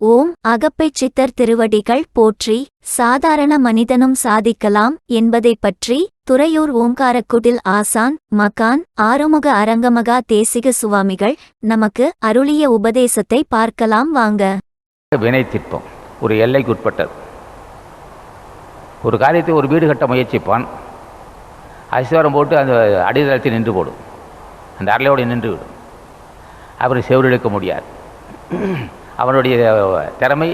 ஓம் அகப்பைச் சித்தர் திருவடிகள் போற்றி சாதாரண மனிதனும் சாதிக்கலாம் என்பதைப் பற்றி துறையூர் ஓங்காரக்குடில் ஆசான் மகான் ஆறுமுக அரங்கமகா தேசிக சுவாமிகள் நமக்கு அருளிய உபதேசத்தை பார்க்கலாம் வாங்க. வினை திட்பம் ஒரு எல்லைக்குட்பட்டது ஒரு காரியத்தை ஒரு வீடு கட்ட முயற்சிப்பான். அசிவாரம் போட்டு அந்த அடித்தளத்தில் நின்று போடும். அந்த அரளையோடு நின்று விடும். அப்புறம் செவ்வறு முடியாது. அவனுடைய திறமை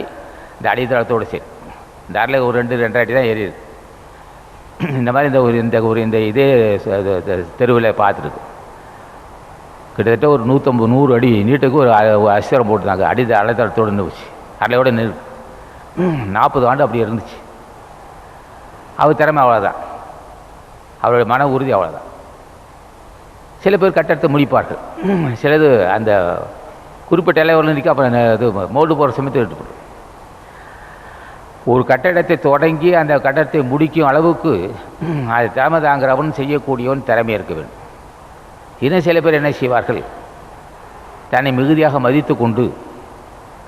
இந்த அடித்தளத்தோடு சரி. இந்த அரில் ஒரு ரெண்டு ரெண்டரை அடி தான் ஏறிடுது இந்த மாதிரி இந்த ஒரு இந்த ஒரு இந்த இதே தெருவில் பார்த்துருக்கு. கிட்டத்தட்ட ஒரு நூற்றம்பது நூறு அடி நீட்டுக்கு ஒரு அஸ்திரம் போட்டுருந்தாங்க. அடி அலைத்தளத்தோடு நின்றுச்சு அலையோடு நிறு நாற்பது ஆண்டு அப்படி இருந்துச்சு. அவர் திறமை அவ்வளோதான் அவருடைய மன உறுதி அவ்வளோதான் சில பேர் கட்டடத்தை முடிப்பார்கள். சிலது அந்த குறிப்பிட்ட இலைவரில் நிற்க அப்புறம் இது மோல்டு போகிற சமயத்தில் எடுத்துப்படும் ஒரு கட்டடத்தை தொடங்கி அந்த கட்டடத்தை முடிக்கும் அளவுக்கு அது திறமை தாங்கிறவன் செய்யக்கூடியவன் திறமை இருக்க வேண்டும். இன்னும் சில பேர் என்ன செய்வார்கள்? தன்னை மிகுதியாக மதித்து கொண்டு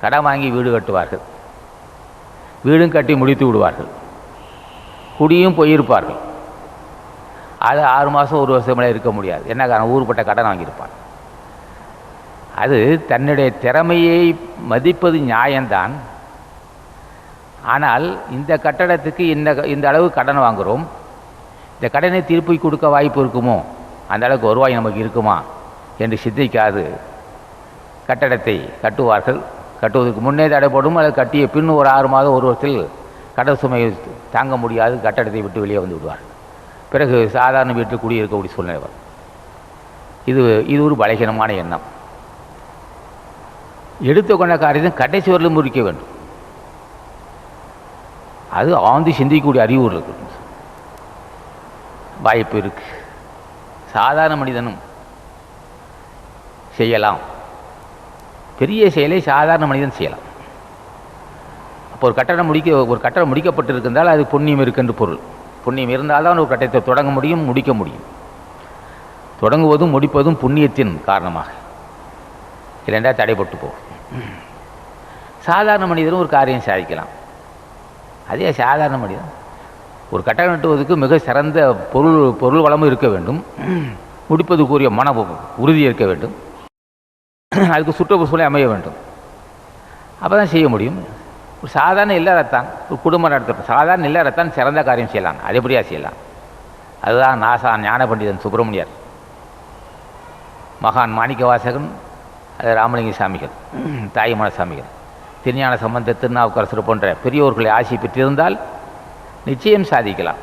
கடன் வாங்கி வீடு கட்டுவார்கள். வீடும் கட்டி முடித்து விடுவார்கள். குடியும் போயிருப்பார்கள். அது ஆறு மாதம் ஒரு வருஷம் மேலே இருக்க முடியாது. என்ன காரணம்? ஊருப்பட்ட கடன் வாங்கியிருப்பான். அது தன்னுடைய திறமையை மதிப்பது நியாயம்தான். ஆனால் இந்த கட்டடத்துக்கு இந்த இந்த அளவு கடன் வாங்குகிறோம் இந்த கடனை திருப்பி கொடுக்க வாய்ப்பு இருக்குமோ? அந்த அளவுக்கு வருவாய் நமக்கு இருக்குமா? என்று சித்திக்காது கட்டடத்தை கட்டுவார்கள். கட்டுவதற்கு முன்னே தடைப்படும் அல்லது கட்டிய பின் ஒரு ஆறு மாதம் ஒரு வருஷத்தில் கடல் சுமையை தாங்க முடியாது. கட்டடத்தை விட்டு வெளியே வந்து விடுவார்கள். பிறகு சாதாரண வீட்டில் குடியிருக்கக்கூடிய சூழ்நிலை வரும். இது இது ஒரு பலகீனமான எண்ணம். எடுத்துக்கொண்ட காரியத்தை கடைசி வரலும் முடிக்க வேண்டும். அது ஆழ்ந்து சிந்திக்கக்கூடிய அறிவு இருக்கு வாய்ப்பு இருக்கு. சாதாரண மனிதனும் செய்யலாம். பெரிய செயலை சாதாரண மனிதன் செய்யலாம். அப்போ ஒரு கட்டடம் முடிக்க ஒரு கட்டடம் முடிக்கப்பட்டிருக்கின்றால் அது புண்ணியம் இருக்குன்னு பொருள். புண்ணியம் இருந்தால் தான் ஒரு கட்டத்தை தொடங்க முடியும் முடிக்க முடியும். தொடங்குவதும் முடிப்பதும் புண்ணியத்தின் காரணமாக. இல்லைண்டா தடைப்பட்டு போகும் சாதாரண மனிதனும் ஒரு காரியம் சாதிக்கலாம். அதே சாதாரண மனிதன் ஒரு கட்டடம் நட்டுவதற்கு மிக சிறந்த பொருள் பொருள் வளமும் இருக்க வேண்டும். முடிப்பதுக்குரிய மன உறுதி இருக்க வேண்டும். அதுக்கு சுற்றுச்சூழலை அமைய வேண்டும். அப்போ தான் செய்ய முடியும். ஒரு சாதாரண இல்லாதத்தான் ஒரு குடும்பம் நடத்த சாதாரண இல்லாதத்தான் சிறந்த காரியம் செய்யலாம். அது எப்படியா செய்யலாம்? அதுதான் நாசா ஞான பண்டிதன் சுப்பிரமணியர். மகான் மாணிக்கவாசகன் அது ராமலிங்க சாமிகள் தாயுமான சாமிகள். திருஞான சம்பந்த திருநாவுக்கரசர் போன்ற பெரியோர்களை ஆசி பெற்றிருந்தால் நிச்சயம் சாதிக்கலாம்.